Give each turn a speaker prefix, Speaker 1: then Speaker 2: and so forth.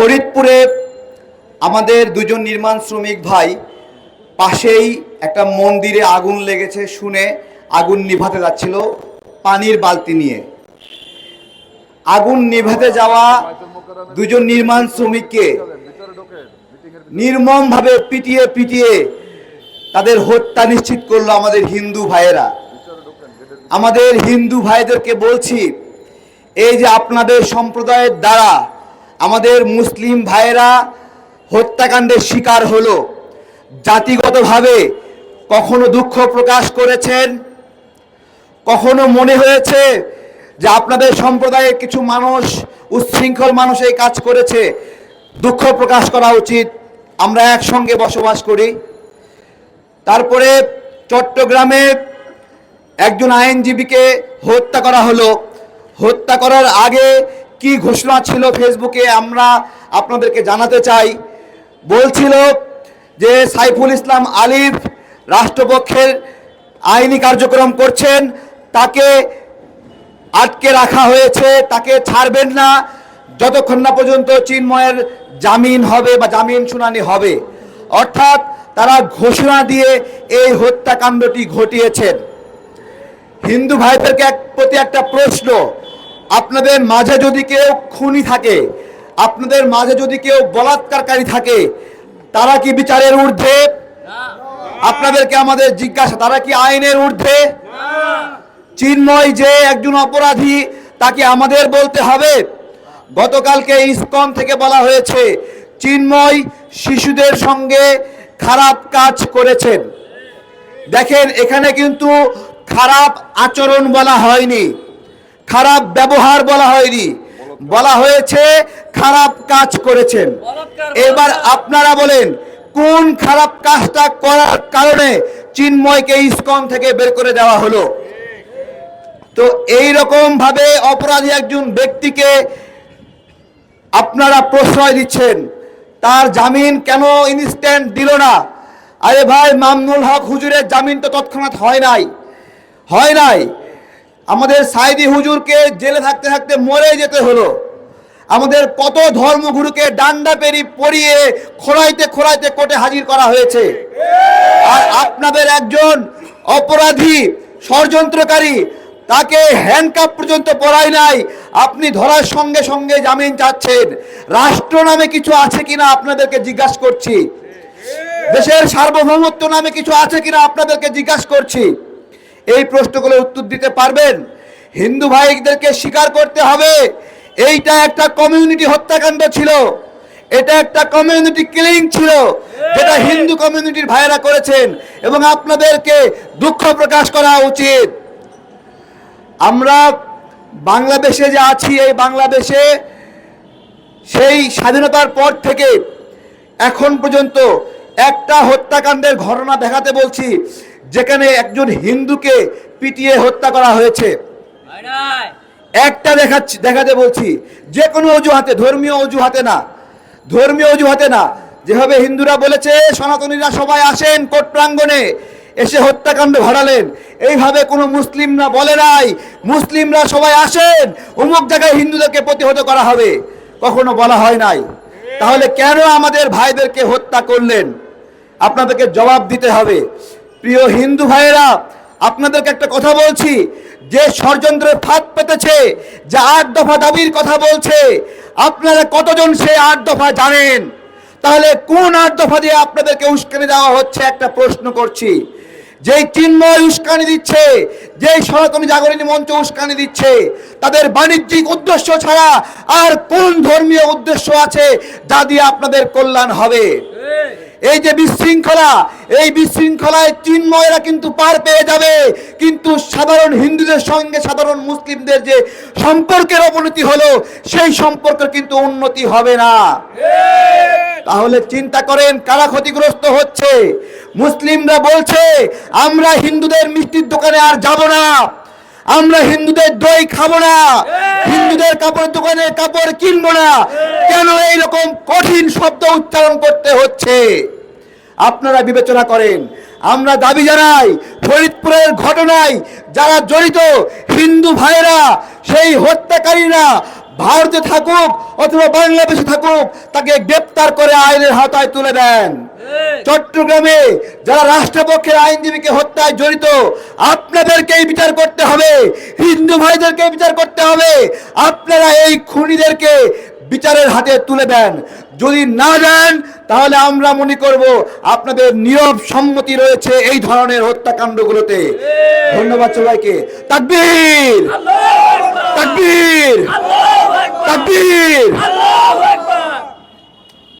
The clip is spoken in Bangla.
Speaker 1: ফরিদপুরে আমাদের দুজন নির্মাণ শ্রমিক ভাই পাশেই একটা মন্দিরে আগুন লেগেছে শুনে আগুন নিভাতে যাচ্ছিল পানির বালতি নিয়ে। আগুন নিভাতে যাওয়া দুজন নির্মাণ শ্রমিককে নির্মমভাবে পিটিয়ে পিটিয়ে তাদের হত্যা নিশ্চিত করল আমাদের হিন্দু ভাইয়েরা। আমাদের হিন্দু ভাইদেরকে বলছি, এই যে আপনাদের সম্প্রদায়ের দ্বারা আমাদের মুসলিম ভাইয়েরা হত্যাকাণ্ডের শিকার হলো। জাতিগতভাবে কখনো দুঃখ প্রকাশ করেছেন, কখনো মনে হয়েছে যে আপনাদের সম্প্রদায়ের কিছু মানুষ, উচ্ছৃঙ্খল মানুষ এই কাজ করেছে। দুঃখ প্রকাশ করা উচিত, আমরা একসঙ্গে বসবাস করি। তারপরে চট্টগ্রামে একজন আইনজীবীকে হত্যা করা হলো। হত্যা করার আগে কি ঘোষণা ছিল ফেসবুকে আমরা আপনাদেরকে জানাতে চাই। বলছিল যে সাইফুল ইসলাম আলিফ রাষ্ট্রপক্ষের আইনি কার্যক্রম করছেন, তাকে আটকে রাখা হয়েছে, তাকে ছাড়বেন না, যতক্ষণ না পর্যন্ত চিন্ময়ের জামিন হবে বা জামিন শুনানি হবে। অর্থাৎ তারা ঘোষণা দিয়ে এই হত্যাকাণ্ডটি ঘটিয়েছেন। হিন্দু ভাইদেরকে এক প্রতি একটা প্রশ্ন আপনাদের মাঝে যদি কেউ খুনি থাকে, আপনাদের মাঝে যদি কেউ বলাৎকারকারী থাকে, তারা কি বিচারের ঊর্ধ্বে? আপনাদেরকে আমাদের জিজ্ঞাসা, তারা কি আইনের ঊর্ধ্বে? চিন্ময় যে একজন অপরাধী, তাকে আমাদের বলতে হবে। গতকালকে ইসকন থেকে বলা হয়েছে, চিন্ময় শিশুদের সঙ্গে খারাপ কাজ করেছেন। দেখেন, এখানে কিন্তু খারাপ আচরণ বলা হয়নি। খারাপ ব্যবহার বলা হয়নি। বলা হয়েছে খারাপ কাজ করেছেন। এবার আপনারা বলেন, কোন খারাপ কাজটা করার কারণে চিন্ময়কে ইসকন থেকে বের করে দেওয়া হলো? তো এই রকম ভাবে অপরাধী একজন ব্যক্তিকে আপনারা প্রশ্রয় দিচ্ছেন। তার জামিন কেন ইনস্ট্যান্ট দিল না? আরে ভাই, মামনুল হক হুজুরের জামিন তো তৎক্ষণাৎ হয় নাই। হয় নাই। আমাদের সাইদি হুজুরকে জেলে থাকতে থাকতে মরে যেতে হলো। আমাদের কত ধর্মগুরুকে ডান্ডা পেরি পরিয়ে খোড়াইতে খোড়াইতে কোর্টে হাজির করা হয়েছে। আর আপনাদের একজন অপরাধী, ষড়যন্ত্রকারী, তাকে হ্যান্ডকাপ পর্যন্ত পড়ায় নাই, আপনি ধরার সঙ্গে সঙ্গে জামিন চাচ্ছেন। রাষ্ট্র নামে কিছু আছে কিনা আপনাদেরকে জিজ্ঞাসা করছি। দেশের সার্বভৌমত্ব নামে কিছু আছে কিনা আপনাদেরকে জিজ্ঞাসা করছি। এই প্রশ্নগুলো উত্তর দিতে পারবেন। হিন্দু ভাইদেরকে স্বীকার করতে হবে এইটা একটা কমিউনিটি হত্যাকাণ্ড ছিল। এটা একটা কমিউনিটি কিলিং ছিল যেটা হিন্দু কমিউনিটির ভাইয়েরা করেছেন এবং আপনাদেরকে দুঃখ প্রকাশ করা উচিত। আমরা বাংলাদেশে যে আছি এই বাংলাদেশে সেই স্বাধীনতার পর থেকে এখন পর্যন্ত একটা হত্যাকাণ্ডের ঘটনা দেখাতে বলছি। যেখানে একজন হিন্দুকে পিটিয়ে হত্যা করা হয়েছে। একটা দেখাচ্ছি, দেখাতে বলছি, যে কোনো অজুহাতে, ধর্মীয় অজুহাতে না, ধর্মীয় অজুহাতে না, যেভাবে হিন্দুরা বলেছে, সনাতনীরা সবাই আসেন কোর্ট প্রাঙ্গণে, এসে হত্যাকাণ্ড ঘটালেন এইভাবে কোনো মুসলিমরা বলে নাই, মুসলিমরা সবাই আসেন, অমুক জায়গায় হিন্দুদেরকে প্রতিহত করা হবে। কখনো বলা হয় নাই। তাহলে কেন আমাদের ভাইদেরকে হত্যা করলেন? আপনাদেরকে জবাব দিতে হবে। প্রিয় হিন্দু ভাইয়েরা, আপনাদেরকে একটা কথা বলছি। যে ষড়যন্ত্রের ফাঁদ পেতেছে, যে আট দফা দাবির কথা বলছে, আপনারা কতজন সেই আট দফা জানেন? তাহলে কোন আট দফা দিয়ে আপনাদেরকে উস্কানি দেওয়া হচ্ছে একটা প্রশ্ন করছি। যেই চিন্ময় উস্কানি দিচ্ছে, যেই সনাতনী জাগরণী মঞ্চ উস্কানি দিচ্ছে, তাদের বাণিজ্যিক উদ্দেশ্য ছাড়া আর কোন ধর্মীয় উদ্দেশ্য আছে যা দিয়ে আপনাদের কল্যাণ হবে? এই যে বিশৃঙ্খলা, এই বিশৃঙ্খলায় চিন্ময়রা কিন্তু পার পেয়ে যাবে। কিন্তু সাধারণ হিন্দুদের সঙ্গে সাধারণ মুসলিমদের যে সম্পর্কের অবনতি হলো, সেই সম্পর্কের কিন্তু উন্নতি হবে না। তাহলে চিন্তা করেন, কারা ক্ষতিগ্রস্ত হচ্ছে? মুসলিমরা বলছে, আমরা হিন্দুদের মিষ্টির দোকানে আর যাব না। আমরা হিন্দুদের দই খাব না। হিন্দুদের কাপড়ের দোকানে কাপড় কিনবো না। কেন এইরকম কঠিন শব্দ উচ্চারণ করতে হচ্ছে? আপনারা বিবেচনা করেন আমরা দাবি জানাই ফরিদপুরের ঘটনায় যারা জড়িত হিন্দু ভাইয়েরা সেই হত্যাকারীরা ভারতে থাকুক অথবা বাংলাদেশে থাকুক তাকে গ্রেপ্তার করে আইনের হাতায় তুলে দেন। চট্টগ্রামে যারা রাষ্ট্রপক্ষের আইনজীবীকে হত্যায় জড়িত আপনাদেরকেই বিচার করতে হবে হিন্দু ভাইদেরকে বিচার করতে হবে। আপনারা এই খুনিদেরকে বিচারের হাতে তুলে দেন। যদি না দেন তাহলে আমরা মনে করব আপনাদের নীরব সম্মতি রয়েছে এই ধরনের হত্যাকাণ্ডগুলোতে। ধন্যবাদ সবাইকে। তাকবীর! তাকবীর! takbir. Allahu Akbar.